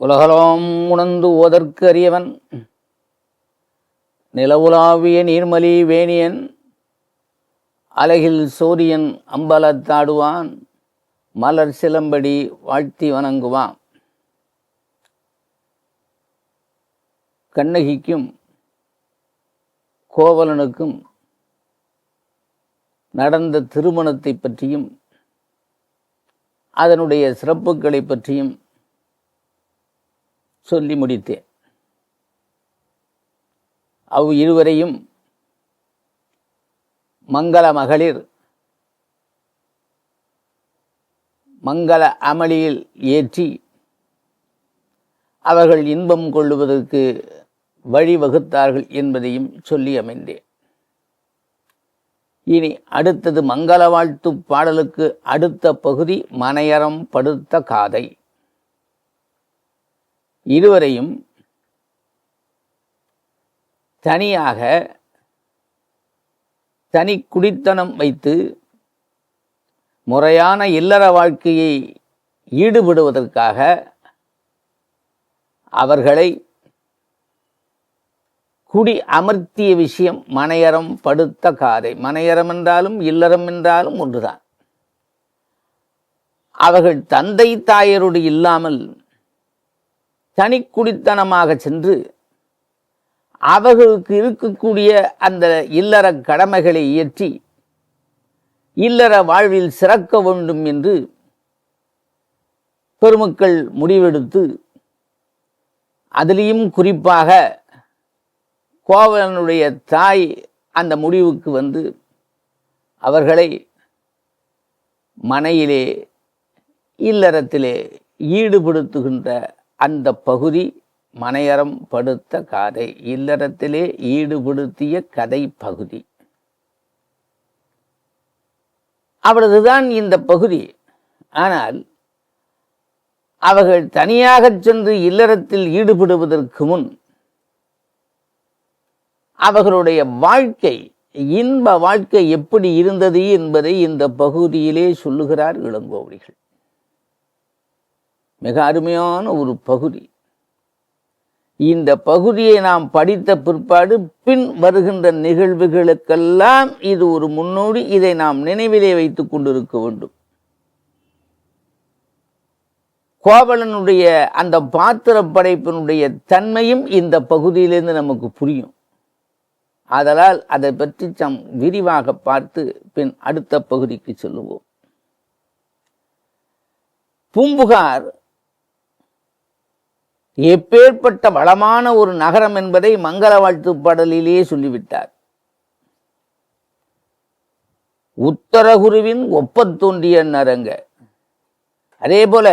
உலகலாம் உணர்ந்து ஓதற்கு அறியவன். நிலவுலாவிய நீர்மலி வேணியன் அலகில் சூரியன் அம்பலத்தாடுவான் மலர் சிலம்படி வாழ்த்தி வணங்குவான். கண்ணகிக்கும் கோவலனுக்கும் நடந்த திருமணத்தை பற்றியும் அதனுடைய சிறப்புகளை பற்றியும் சொல்லி முடித்தேன். அவ் இருவரையும் மங்கள மகளிர் மங்கள அமளியில் ஏற்றி அவர்கள் இன்பம் கொள்ளுவதற்கு வழிவகுத்தார்கள் என்பதையும் சொல்லி அமைந்தேன். இனி அடுத்தது மங்கள வாழ்த்து பாடலுக்கு அடுத்த பகுதி மனையறம் படுத்த காதை. இருவரையும் தனியாக தனி குடித்தனம் வைத்து முறையான இல்லற வாழ்க்கையை ஈடுபடுவதற்காக அவர்களை குடி அமர்த்திய விஷயம் மனையறம் படுத்த காதை. மனையறம் என்றாலும் இல்லறம் என்றாலும் ஒன்றுதான். அவர்கள் தந்தை தாயரோடு இல்லாமல் தனி குடித்தனமாக சென்று அவர்களுக்கு இருக்கக்கூடிய அந்த இல்லற கடமைகளை இயற்றி இல்லற வாழ்வில் சிறக்க வேண்டும் என்று பெருமக்கள் முடிவெடுத்து அதிலையும் குறிப்பாக கோவலனுடைய தாய் அந்த முடிவுக்கு வந்து அவர்களை மனையிலே இல்லறத்திலே ஈடுபடுத்துகின்ற அந்த பகுதி மனையறம் படுத்த காதை. இல்லறத்திலே ஈடுபடுத்திய கதை பகுதி. அவளதுதான் இந்த பகுதி. ஆனால் அவர்கள் தனியாகச் சென்று இல்லறத்தில் ஈடுபடுவதற்கு முன் அவர்களுடைய வாழ்க்கை இன்ப வாழ்க்கை எப்படி இருந்தது என்பதை இந்த பகுதியிலே சொல்லுகிறார் இளங்கோவடிகள். மிக அருமையான ஒரு பகுதி. இந்த பகுதியை நாம் படித்த பிற்பாடு பின் வருகின்ற நிகழ்வுகளுக்கெல்லாம் இது ஒரு முன்னோடி. இதை நாம் நினைவிலே வைத்துக் கொண்டிருக்க வேண்டும். கோவலனுடைய அந்த பாத்திர படைப்பினுடைய தன்மையும் இந்த பகுதியிலிருந்து நமக்கு புரியும். ஆதலால் அதை பற்றி நாம் விரிவாக பார்த்து பின் அடுத்த பகுதிக்கு செல்லுவோம். பூம்புகார் எப்பேற்பட்ட வளமான ஒரு நகரம் என்பதை மங்கள வாழ்த்து பாடலிலேயே சொல்லிவிட்டார். உத்தரகுருவின் ஒப்பத்தோண்டிய நரங்க. அதே போல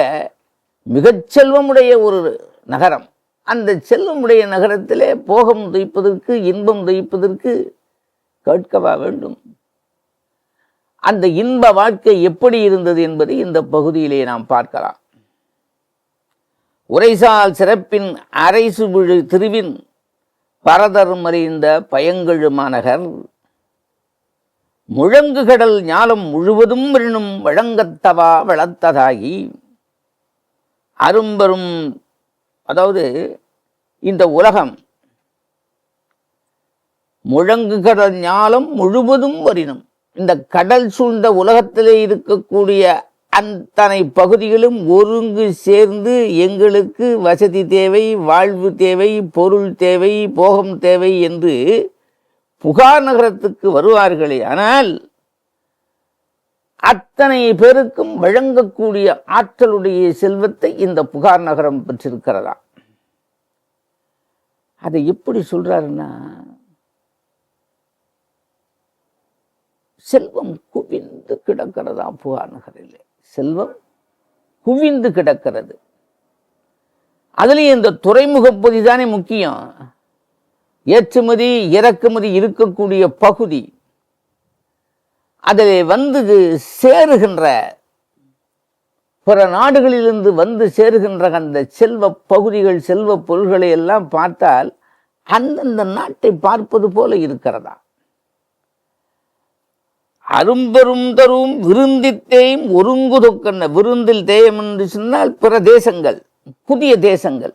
மிகச்செல்வமுடைய ஒரு நகரம். அந்த செல்வமுடைய நகரத்திலே போகம் துய்ப்பதற்கு இன்பம் துய்ப்பதற்கு கேட்கவா வேண்டும்? அந்த இன்ப வாழ்க்கை எப்படி இருந்தது என்பதை இந்த பகுதியிலே நாம் பார்க்கலாம். உரைசால் சிறப்பின் அரைசு விழு திருவின் பரதர்மறிந்த மறிந்த பயங்கழு மாநகர். முழங்குகடல் ஞாலம் முழுவதும் விண்ணும் வழங்கத்தவா வளர்த்ததாகி அரும்பெரும் அதாவது இந்த உலகம் முழங்குகடல் ஞாலம் முழுவதும் வரினும் இந்த கடல் சூழ்ந்த உலகத்திலே இருக்கக்கூடிய அத்தனை பகுதிகளும் ஒருங்கு சேர்ந்து எங்களுக்கு வசதி தேவை வாழ்வு தேவை பொருள் தேவை போகம் தேவை என்று புகார் நகரத்துக்கு வருவார்களே. ஆனால் அத்தனை பேருக்கும் வழங்கக்கூடிய ஆற்றலுடைய செல்வத்தை இந்த புகார் நகரம் பெற்றிருக்கிறதா அதை எப்படி சொல்றாருன்னா செல்வம் குவிந்து கிடக்கிறதா புகார் நகரில் செல்வம் குவிந்து கிடக்கிறது. அதுலேயும் இந்த துறைமுக பகுதி தானே முக்கியம். ஏற்றுமதி இறக்குமதி இருக்கக்கூடிய பகுதி. அதில் வந்து சேருகின்ற பிற நாடுகளிலிருந்து வந்து சேருகின்ற அந்த செல்வ பகுதிகள் செல்வ பொருள்களை எல்லாம் பார்த்தால் அந்தந்த நாட்டை பார்ப்பது போல இருக்கிறதா? அரும்பெரும் தரும் விருந்தித்தேயும் ஒருங்குதொக்கண்ண விருந்தில் தேயம் என்று சொன்னால் பிற தேசங்கள் புதிய தேசங்கள்.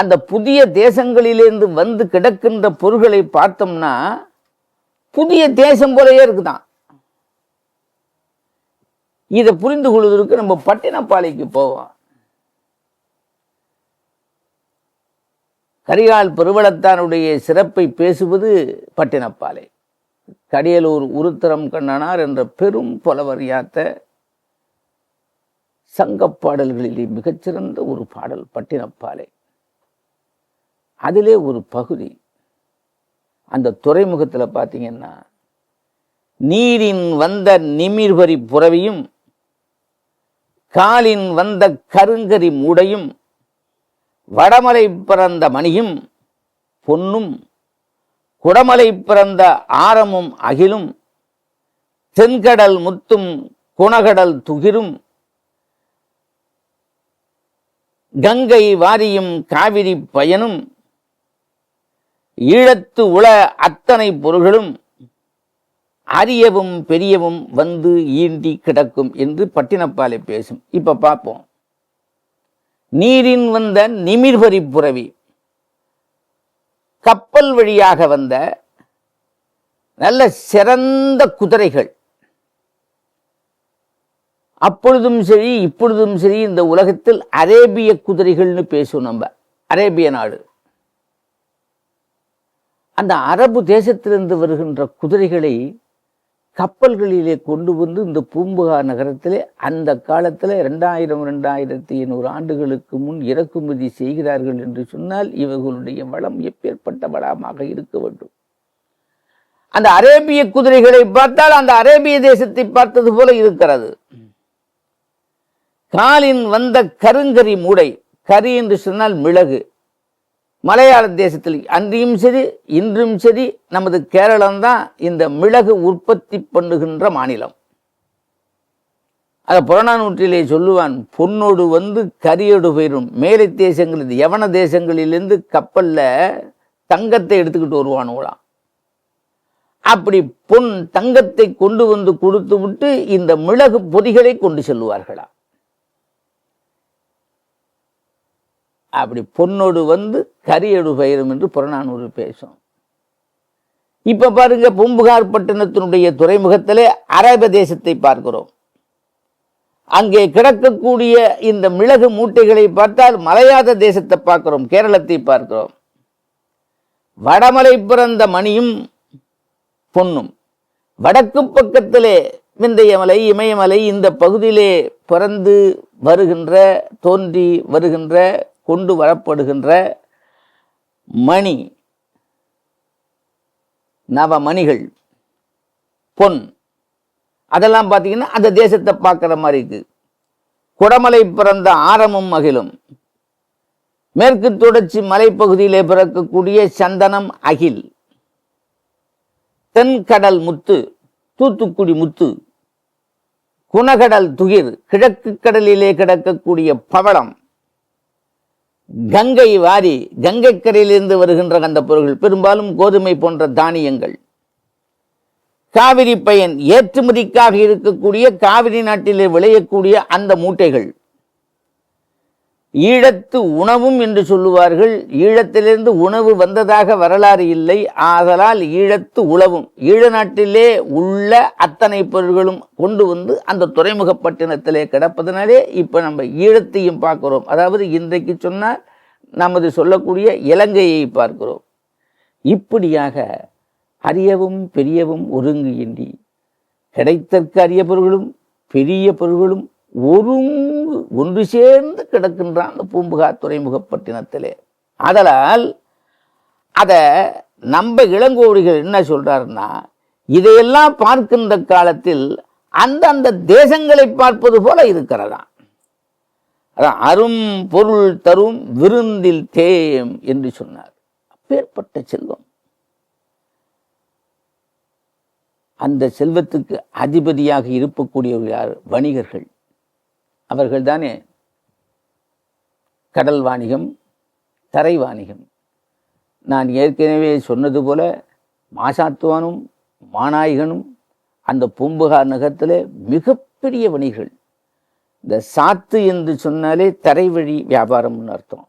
அந்த புதிய தேசங்களிலிருந்து வந்து கிடக்கின்ற பொருள்களை பார்த்தோம்னா புதிய தேசம் போலயே இருக்குதான். இதை புரிந்து கொள்வதற்கு நம்ம பட்டினப்பாளைக்கு போவோம். கரிகால் பெருவளத்தானுடைய சிறப்பை பேசுவது பட்டினப்பாலை கடியலூர் உருத்தரம் கண்ணனார் என்ற பெரும் புலவர் யாத்த சங்கப் பாடல்களிலே மிகச்சிறந்த ஒரு பாடல் பட்டினப்பாலை. அதிலே ஒரு பகுதி. அந்த துறைமுகத்தில் பார்த்தீங்கன்னா நீரின் வந்த நிமிர்வரி புறவியும் காலின் வந்த கருங்கரி மூடையும் வடமலை பிறந்த மணியும் பொன்னும் குடமலை பிறந்த ஆரமும் அகிலும் தென்கடல் முத்தும் குணகடல் துகிரும் கங்கை வாரியும் காவிரி பயனும் ஈழத்து உள அத்தனை பொருள்களும் அரியவும் பெரியவும் வந்து ஈண்டி கிடக்கும் என்று பட்டினப்பாலை பேசும். இப்ப பார்ப்போம் நீரின் வந்த நிமிர்வரி புறவி கப்பல் வழியாக வந்த நல்ல சிறந்த குதிரைகள். அப்பொழுதும் சரி இப்பொழுதும் சரி இந்த உலகத்தில் அரேபிய குதிரைகள்னு பேசுவோம் நம்ம அரேபிய நாடு. அந்த அரபு தேசத்திலிருந்து வருகின்ற குதிரைகளை கப்பல்களிலே கொண்டு வந்து இந்த பூம்புகார் நகரத்திலே அந்த காலத்தில் ரெண்டாயிரம் ரெண்டாயிரத்தி ஐநூறு ஆண்டுகளுக்கு முன் இறக்குமதி செய்கிறார்கள் என்று சொன்னால் இவர்களுடைய வளம் எப்பேற்பட்ட வளமாக இருக்க வேண்டும். அந்த அரேபிய குதிரைகளை பார்த்தால் அந்த அரேபிய தேசத்தை பார்த்தது போல இருக்கிறது. காலின் வந்த கருங்கரி மூடை கரி என்று சொன்னால் மிளகு. மலையாள தேசத்தில் அன்றியும் சரி இன்றும் சரி நமது கேரளம்தான் இந்த மிளகு உற்பத்தி பண்ணுகின்ற மாநிலம். அதை புறநானூற்றிலே சொல்லுவான் பொன்னோடு வந்து கரியோடு போயிடும் மேலை தேசங்களில் யவன தேசங்களிலிருந்து கப்பலில் தங்கத்தை எடுத்துக்கிட்டு வருவானுங்களாம் அப்படி பொன் தங்கத்தை கொண்டு வந்து கொடுத்து விட்டு இந்த மிளகு பொதிகளை கொண்டு செல்வார்களா அப்படி பொன்னோடு வந்து கரியடு பயிரும் என்று புறநானூறு பேசும். இப்போ பாருங்க பூம்புகார் பட்டணத்தினுடைய துறைமுகத்திலே அரப தேசத்தை பார்க்கிறோம். அங்கே கிடக்கக்கூடிய இந்த மிளகு மூட்டைகளை பார்த்தால் மலையாத தேசத்தை பார்க்கிறோம் கேரளத்தை பார்க்கிறோம். வடமலை பிறந்த மணியும் பொன்னும். வடக்கு பக்கத்திலே விந்தயமலை இமயமலை இந்த பகுதியிலே பிறந்து வருகின்ற தோன்றி வருகின்ற கொண்டு வரப்படுகின்ற மணி நவமணிகள் பொன். அதெல்லாம் பார்த்தீங்கன்னா அந்த தேசத்தை பார்க்குற மாதிரி இருக்கு. குடமலை பிறந்த ஆரமும் மகிழும். மேற்கு தொடர்ச்சி மலைப்பகுதியிலே பிறக்கக்கூடிய சந்தனம் அகில். தென்கடல் முத்து தூத்துக்குடி முத்து. குணகடல் துகிர் கிழக்கு கடலிலே கிடக்கக்கூடிய பவளம். கங்கை வாரி கங்கைக்கரையிலிருந்து வருகின்ற அந்த பொருள்கள் பெரும்பாலும் கோதுமை போன்ற தானியங்கள். காவிரி பயன் ஏற்றுமதிக்காக இருக்கக்கூடிய காவிரி நாட்டிலே விளையக்கூடிய அந்த மூட்டைகள். ஈழத்து உணவும் என்று சொல்லுவார்கள். ஈழத்திலிருந்து உணவு வந்ததாக வரலாறு இல்லை. ஆதலால் ஈழத்து உழவும். ஈழ நாட்டிலே உள்ள அத்தனை பொருள்களும் கொண்டு வந்து அந்த துறைமுகப்பட்டினத்திலே கிடப்பதனாலே இப்போ நம்ம ஈழத்தையும் பார்க்குறோம். அதாவது இன்றைக்கு சொன்னால் நமது சொல்லக்கூடிய இலங்கையை பார்க்கிறோம். இப்படியாக அரியவும் பெரியவும் ஒருங்கின்றி கிடைத்தற்கு அரிய பொருள்களும் பெரிய பொருள்களும் ஒருங்கு ஒன்று சேர்ந்து கிடக்கின்றான் அந்த பூம்புகார் துறைமுகப்பட்டினத்திலே அதனால் அதை நம்ம இளங்கோடிகள் என்ன சொல்றாருன்னா இதையெல்லாம் பார்க்கின்ற காலத்தில் அந்தந்த தேசங்களை பார்ப்பது போல இருக்கிறதாம். அதான் அரும் பொருள் தரும் விருந்தில் தேயம் என்று சொன்னார். அப்பேற்பட்ட செல்வம். அந்த செல்வத்துக்கு அதிபதியாக இருக்கக்கூடியவர் யார்? வணிகர்கள். அவர்கள் தானே கடல் வாணிகம் தரை வாணிகம். நான் ஏற்கனவே சொன்னது போல மாசாத்துவானும் மாநாயகனும் அந்த பூம்புகார் நகரத்தில் மிகப்பெரிய வணிகர்கள். இந்த சாத்து என்று சொன்னாலே தரைவழி வியாபாரம்னு அர்த்தம்.